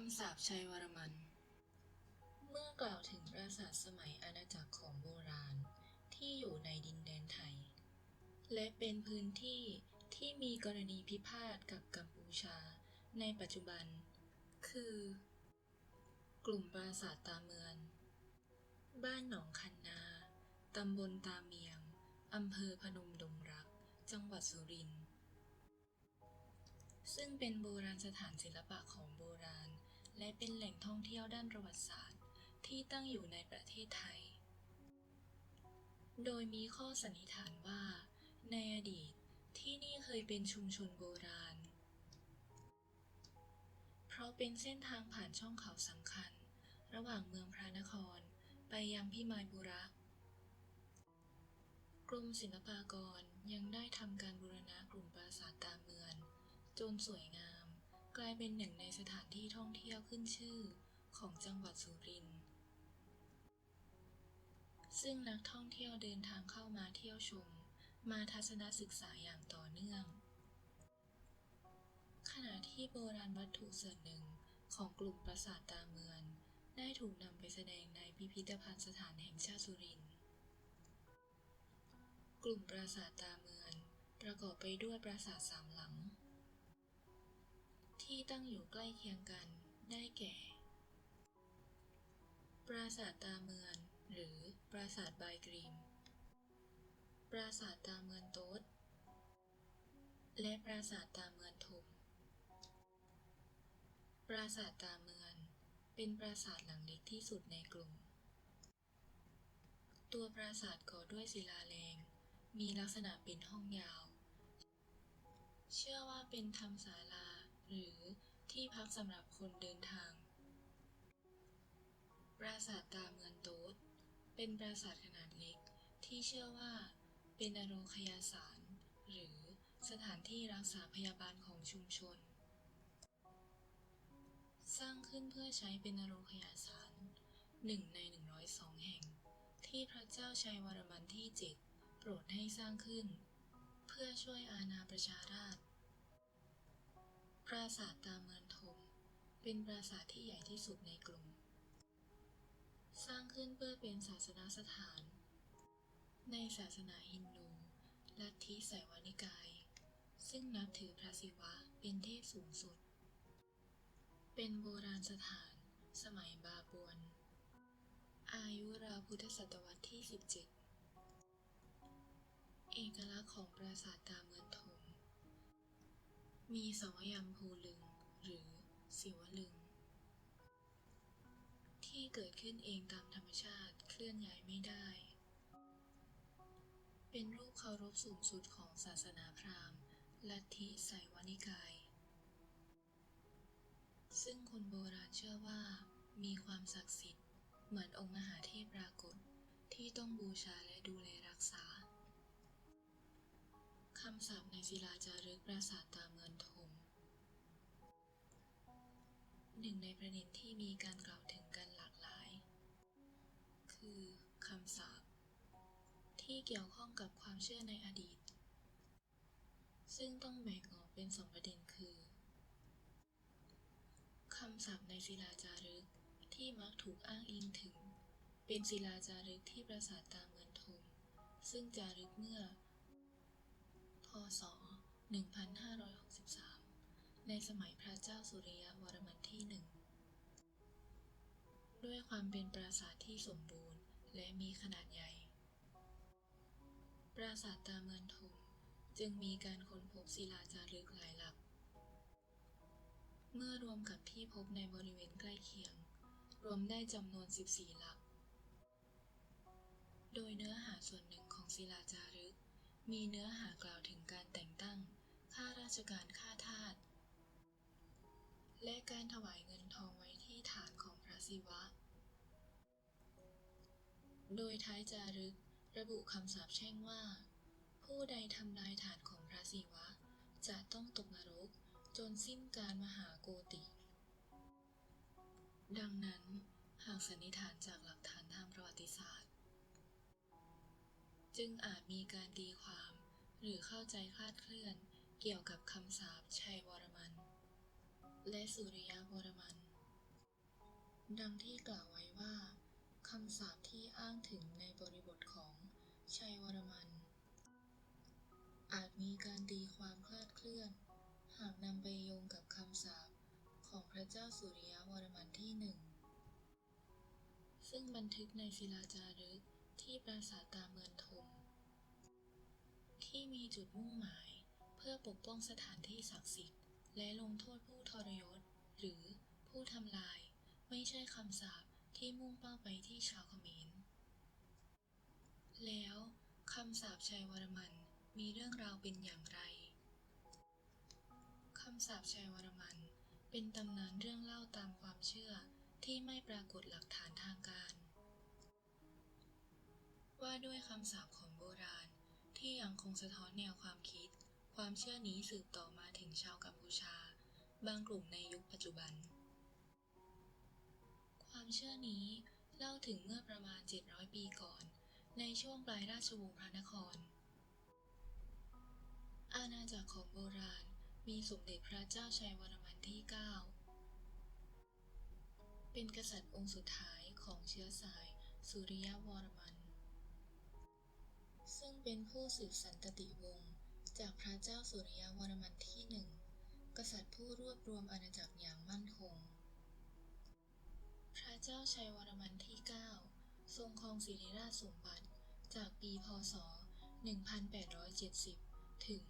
ำสาปชัยวรมัน เมื่อกล่าวถึงปราสาทสมัยอาณาจักรของโบราณที่อยู่ในดินแดนไทย และเป็นพื้นที่ที่มีกรณีพิพาทกับกัมพูชาในปัจจุบัน คือ กลุ่มปราสาทตาเมือง บ้านหนองคันนา ตำบลตาเมียง อำเภอพนมดงรัก จังหวัดสุรินทร์ซึ่งเป็นโบราณสถานศิลปะของโบราณ และเป็นแหล่งท่องเที่ยวด้านประวัติศาสตร์ ที่ตั้งอยู่ในประเทศไทย โดยมีข้อสันนิษฐานว่า ในอดีตที่นี่เคยเป็นชุมชนโบราณ เพราะเป็นเส้นทางผ่านช่องเขาสำคัญ ระหว่างเมืองพระนคร ไปยังพิมายบุระกรมศิลปากรยังได้ทำการบูรณะกลุ่มปราสาทตาเมืองจนสวยงาม กลายเป็นหนึ่งในสถานที่ท่องเที่ยวขึ้นชื่อของจังหวัดสุรินทร์ ซึ่งนักท่องเที่ยวเดินทางเข้ามาเที่ยวชม มาทัศนศึกษาอย่างต่อเนื่อง ขณะที่โบราณวัตถุส่วนหนึ่งของกลุ่มปราสาทตาเมืองได้ถูกนำไปแสดงในพิพิธภัณฑ์สถานแห่งชาติสุรินทร์ กลุ่มปราสาทตาเมืองประกอบไปด้วยปราสาทสามหลัง ที่ตั้งอยู่ใกล้เคียงกันได้แก่ ปราสาทตาเมืองหรือปราสาทบายกรีม ปราสาทตาเมืองโต๊ด และปราสาทตาเมืองทมปราสาทตาเมืองเป็นปราสาทหลังเล็กที่สุดในกลุ่ม ตัวปราสาทก่อด้วยศิลาแรง มีลักษณะเป็นห้องยาว เชื่อว่าเป็นธรรมศาลา หรือที่พักสำหรับคนเดินทาง ปราสาทตาเมืองโต๊ดเป็นปราสาทขนาดเล็กที่เชื่อว่าเป็นอโรคยาสาร หรือสถานที่รักษาพยาบาลของชุมชน สร้างขึ้นเพื่อใช้เป็นอโรคยาสารหนึ่งใน 102 แห่ง ที่พระเจ้าชัยวรมันที่ 7 โปรดให้สร้างขึ้น เพื่อช่วยอาณาประชาราษฎร์ ปราสาทตาเมืองทม เป็นปราสาทที่ใหญ่ที่สุดในกลุ่ม สร้างขึ้นเพื่อเป็นศาสนาสถาน ในศาสนาฮินดู ลัทธิไสยวานิกาย ซึ่งนับถือพระศิวะเป็นเทพสูงสุด เป็นโบราณสถาน สมัยบาบวน อายุราวพุทธศตวรรษที่ 17 เอกลักษณ์ของปราสาทตาเมืองท มีสวยัมพูลึงหรือศิวลึง ที่เกิดขึ้นเองตามธรรมชาติเคลื่อนย้ายไม่ได้ เป็นรูปเคารพสูงสุดของศาสนาพราหมณ์ ลัทธิไสยวานิกาย ซึ่งคนโบราณเชื่อว่า มีความศักดิ์สิทธิ์ เหมือนองค์มหาเทพปรากฏที่ต้องบูชาและดูแลรักษา คำศัพท์ในศิลาจารึกปราสาทตาเมืองทมหนึ่งในประเด็นที่มีการกล่าวถึงกันหลากหลาย คือคำสาปที่เกี่ยวข้องกับความเชื่อในอดีต ซึ่งต้องแบ่งออกเป็นสองประเด็นคือคำศัพท์ในศิลาจารึกที่มักถูกอ้างอิงถึง เป็นศิลาจารึกที่ปราสาทตาเมืองทมซึ่งจารึกเมื่อ ศ 1563 ในสมัยพระเจ้าสุริยวรมันที่หนึ่ง ด้วยความเป็นปราสาทที่สมบูรณ์และมีขนาดใหญ่ ปราสาทตาเมืองทมจึงมีการค้นพบศิลาจารึกหลายหลัก เมื่อรวมกับที่พบในบริเวณใกล้เคียง รวมได้จำนวน 14 หลัก โดยเนื้อหาส่วนหนึ่งของศิลาจารึก มีเนื้อหากล่าวถึงการแต่งตั้งข้าราชการข้าทาสและการถวายเงินทองไว้ที่ฐานของพระศิวะ โดยท้ายจารึกระบุคำสาปแช่งว่า ผู้ใดทำลายฐานของพระศิวะ จะต้องตกนรกจนสิ้นการมหาโกติ ดังนั้น หากสันนิษฐานจากหลักฐานทางประวัติศาสตร์ จึงอาจมีการตีความ หรือเข้าใจคลาดเคลื่อนเกี่ยวกับคำสาปชัยวรมัน และสุริยวรมัน ดังที่กล่าวไว้ว่าคำสาปที่อ้างถึงในบริบทของชัยวรมัน อาจมีการตีความคลาดเคลื่อน หากนำไปโยงกับคำสาปของพระเจ้าสุริยวรมันที่หนึ่งซึ่งบันทึกในศิลาจารึก ที่ปราสาทตาเมืองทม ที่มีจุดมุ่งหมาย เพื่อปกป้องสถานที่ศักดิ์สิทธิ์ และลงโทษผู้ทรยศ หรือผู้ทำลาย ไม่ใช่คำสาปที่มุ่งเป้าไปที่ชาวเขมร แล้วคำสาปชัยวรมันมีเรื่องราวเป็นอย่างไร คำสาปชัยวรมันเป็นตำนานเรื่องเล่าตามความเชื่อที่ไม่ปรากฏหลักฐานทางการ ว่าด้วยคำสาปของโบราณ ที่ยังคงสะท้อนแนวความคิด ความเชื่อนี้สืบต่อมาถึงชาวกัมพูชา บางกลุ่มในยุคปัจจุบัน ความเชื่อนี้เล่าถึงเมื่อประมาณ 700 ปีก่อน ในช่วงปลายราชวงศ์พระนคร อาณาจักรของโบราณมีสมเด็จพระเจ้าชัยวรมันที่ 9 เป็นกษัตริย์องค์สุดท้ายของเชื้อสายสุริยวรมัน ซึ่งเป็นผู้สืบสันตติวงศ์จากพระเจ้าสุริยวรมันที่หนึ่งกษัตริย์ผู้รวบรวมอาณาจักรอย่างมั่นคง พระเจ้าชัยวรมันที่ 9 ทรงครองสิริราชสมบัติจากปีพศ 1870 ถึง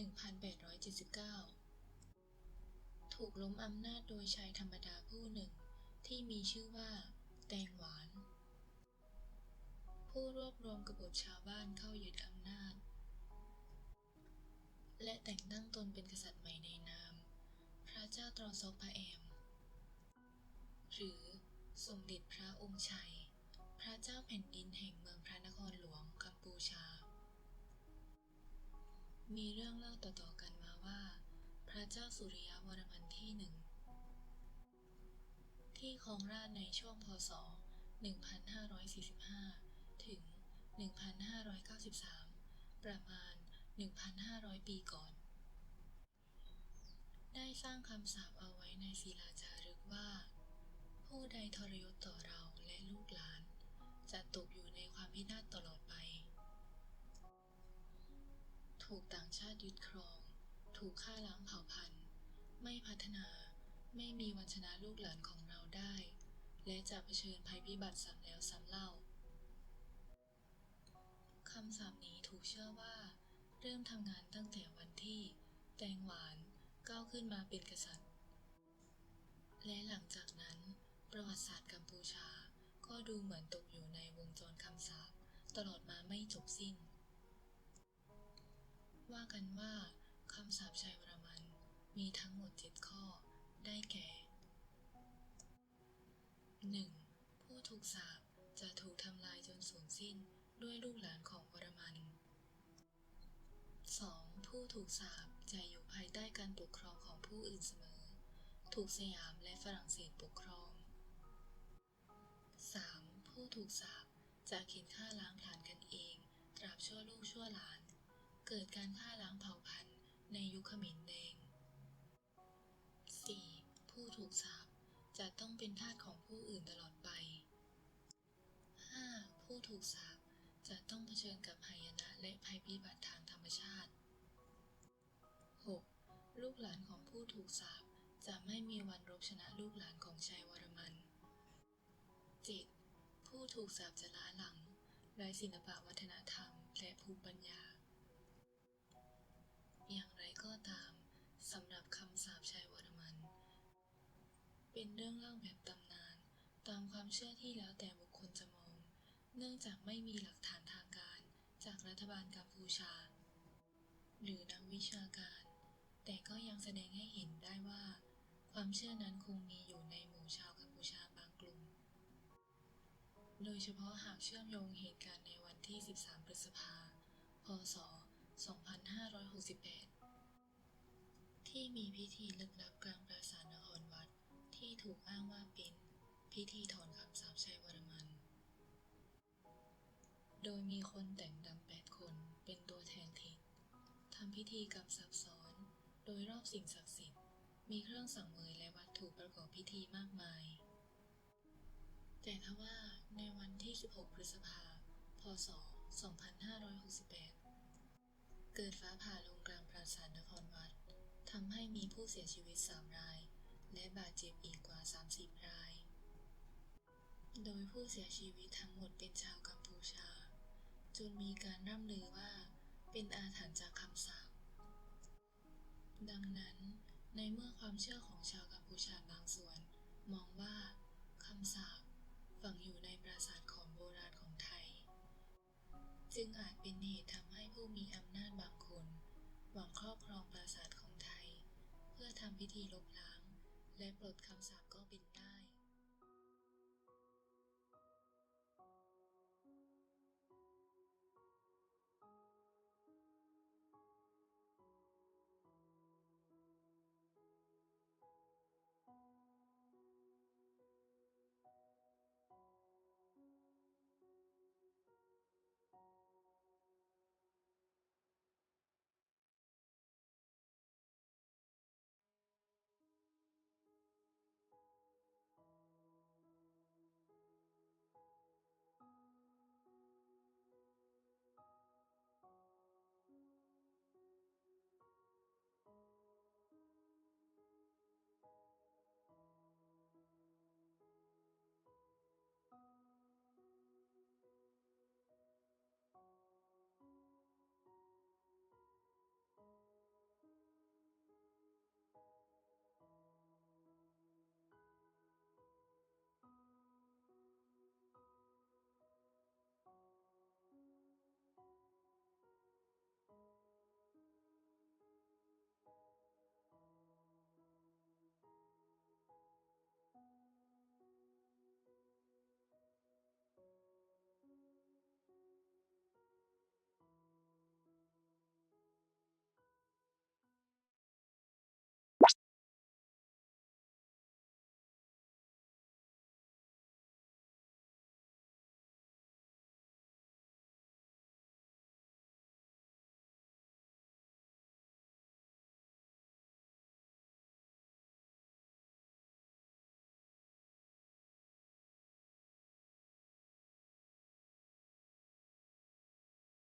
1879 ถูกล้มอำนาจโดยชายธรรมดาผู้หนึ่งที่มีชื่อว่า แตงหวาน ผู้รวบรวมกบฏชาวบ้านเข้ายึดอำนาจ และแต่งตั้งตนเป็นกษัตริย์ใหม่ในนาม พระเจ้าตรอซอกพระแอม หรือสมเด็จพระองค์ชัย พระเจ้าแผ่นดินแห่งเมืองพระนครหลวงกัมพูชา มีเรื่องเล่าต่อๆกันมาว่า พระเจ้าสุริยวรมันที่หนึ่งที่ครองราชในช่วงพศ 1545 ถึง 1593 ประมาณ 1,500 ปีก่อน ได้สร้างคำสาปเอาไว้ในศิลาจารึกว่า ผู้ใดทรยศต่อเราและลูกหลาน จะตกอยู่ในความพินาศตลอดไป ถูกต่างชาติยึดครอง ถูกฆ่าล้างเผ่าพันธุ์ ไม่พัฒนาไม่มีวันชนะลูกหลานของเราได้ และจะเผชิญภัยพิบัติซ้ำแล้วซ้ำเล่า คำสาปนี้ถูกเชื่อว่า เริ่มทำงานตั้งแต่วันที่ แตงหวานก้าวขึ้นมาเป็นกษัตริย์ และหลังจากนั้น ประวัติศาสตร์กัมพูชาก็ดูเหมือนตกอยู่ในวงจรคำสาปตลอดมาไม่จบสิ้น ว่ากันว่าคำสาปชัยวรมันมีทั้งหมด7ข้อ ได้แก่ 1. ผู้ถูกสาปจะถูกทำลายจนสูญสิ้น ด้วยลูกหลานของวรมัน 2. ผู้ถูกสาปจะอยู่ภายใต้การปกครองของผู้อื่นเสมอ ถูกสยามและฝรั่งเศสปกครอง 3. ผู้ถูกสาปจะเข็นฆ่าล้างผลาญกันเอง ตราบชั่วลูกชั่วหลาน เกิดการฆ่าล้างเผ่าพันธุ์ในยุคเขมินแดง 4. ผู้ถูกสาปจะต้องเป็นทาสของผู้อื่นตลอดไป 5. ผู้ถูกสาป จะต้องเผชิญกับหายนะและภัยพิบัติทางธรรมชาติ 6. ลูกหลานของผู้ถูกสาปจะไม่มีวันรบชนะลูกหลานของชัยวรมัน 7. ผู้ถูกสาปจะล้าหลังไร้ศิลปะวัฒนธรรม และภูมิปัญญา อย่างไรก็ตามสำหรับคำสาปชัยวรมัน เป็นเรื่องเล่าแบบตำนาน ตามความเชื่อที่แล้วแต่บุคคลจะมอง เนื่องจากไม่มีหลักฐานทางการจากรัฐบาลกัมพูชา หรือนักวิชาการ แต่ก็ยังแสดงให้เห็นได้ว่า ความเชื่อนั้นคงมีอยู่ในหมู่ชาวกัมพูชาบางกลุ่ม โดยเฉพาะหากเชื่อมโยงเหตุการณ์ในวันที่ 13 พฤษภาพศ 2568 ที่มีพิธีลึกลับกลางปราสาทนครวัดที่ถูกอ้างว่าเป็นพิธีถอนคำสาปชัยวรมัน โดยมีคนแต่งดำแปดคนเป็นตัวแทนทิศทำพิธีกับซับซ้อน โดยรอบสิ่งศักดิ์สิทธิ์ มีเครื่องสังเวยและวัตถุประกอบพิธีมากมาย แต่ทว่าในวันที่ 16 พฤษภาพศ 2568 เกิดฟ้าผ่าลงกลางปราสาทนครวัดทำให้มีผู้เสียชีวิต 3 ราย และบาดเจ็บอีกกว่า 30 ราย โดยผู้เสียชีวิตทั้งหมดเป็นชาวกัมพูชา จนมีการร่ำลือว่าเป็นอาถรรพ์จากคำสาป ดังนั้นในเมื่อความเชื่อของชาวกัมพูชาบางส่วน มองว่าคำสาปฝังอยู่ในปราสาทของโบราณของไทย จึงอาจเป็นเหตุทำให้ผู้มีอำนาจบางคน หวังครอบครองปราสาทของไทย เพื่อทำพิธีลบล้าง และปลดคำสาปก็เป็นได้